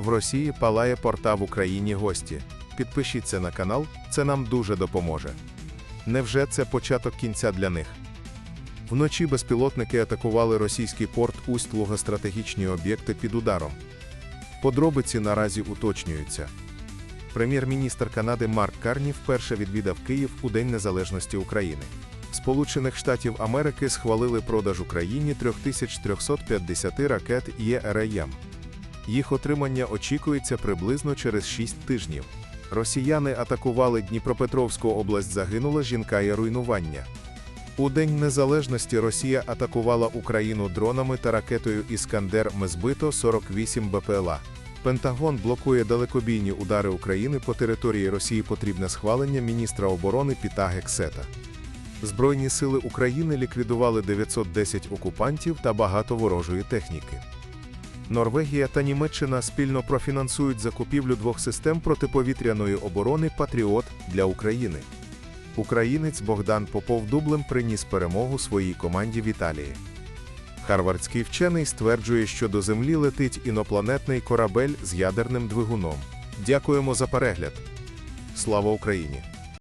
В Росії палає порта в Україні гості. Підпишіться на канал, це нам дуже допоможе. Невже це початок кінця для них? Вночі безпілотники атакували російський порт Усть-Луга стратегічні об'єкти під ударом. Подробиці наразі уточнюються. Прем'єр-міністр Канади Марк Карні вперше відвідав Київ у День Незалежності України. Сполучених Штатів Америки схвалили продаж Україні 3350 ракет ЄРЕМ. Їх отримання очікується приблизно через 6 тижнів. Росіяни атакували Дніпропетровську область, загинула жінка і руйнування. У День Незалежності Росія атакувала Україну дронами та ракетою Іскандер збито 48 БПЛА. Пентагон блокує далекобійні удари України по території Росії. Потрібне схвалення міністра оборони Піта Гексета. Збройні сили України ліквідували 910 окупантів та багато ворожої техніки. Норвегія та Німеччина спільно профінансують закупівлю двох систем протиповітряної оборони Патріот для України. Українець Богдан Попов дублем приніс перемогу своїй команді в Італії. Харвардський вчений стверджує, що до Землі летить інопланетний корабель з ядерним двигуном. Дякуємо за перегляд. Слава Україні!